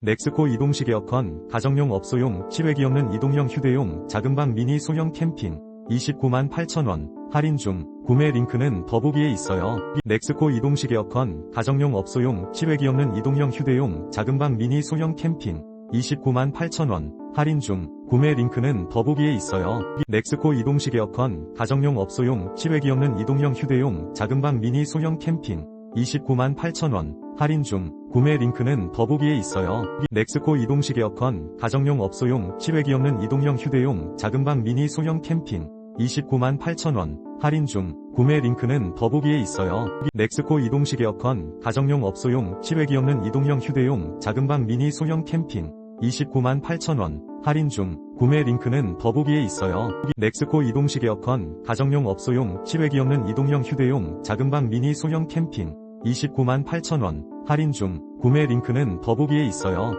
넥스코 이동식 에어컨, 가정용 업소용, 실외기 없는 이동형 휴대용, 작은 방 미니 소형 캠핑, 29만 8천원, 할인 중, 구매 링크는 더보기에 있어요. 넥스코 이동식 에어컨, 가정용 업소용, 실외기 없는 이동형 휴대용, 작은 방 미니 소형 캠핑, 29만 8천원, 할인 중, 구매 링크는 더보기에 있어요. 넥스코 이동식 에어컨, 가정용 업소용, 실외기 없는 이동형 휴대용, 작은 방 미니 소형 캠핑, 29만 8천원, 할인 중, 구매 링크는 더보기에 있어요. 넥스코 이동식 에어컨, 가정용 업소용, 실외기 없는 이동형 휴대용, 작은 방 미니 소형 캠핑, 29만 8천원, 할인 중, 구매 링크는 더보기에 있어요. 넥스코 이동식 에어컨, 가정용 업소용, 실외기 없는 이동형 휴대용, 작은 방 미니 소형 캠핑, 29만 8천원, 할인 중, 구매 링크는 더보기에 있어요. 넥스코 이동식 에어컨, 가정용 업소용, 실외기 없는 이동형 휴대용, 작은 방 미니 소형 캠핑, 29만 8천원, 할인 중, 구매 링크는 더보기에 있어요.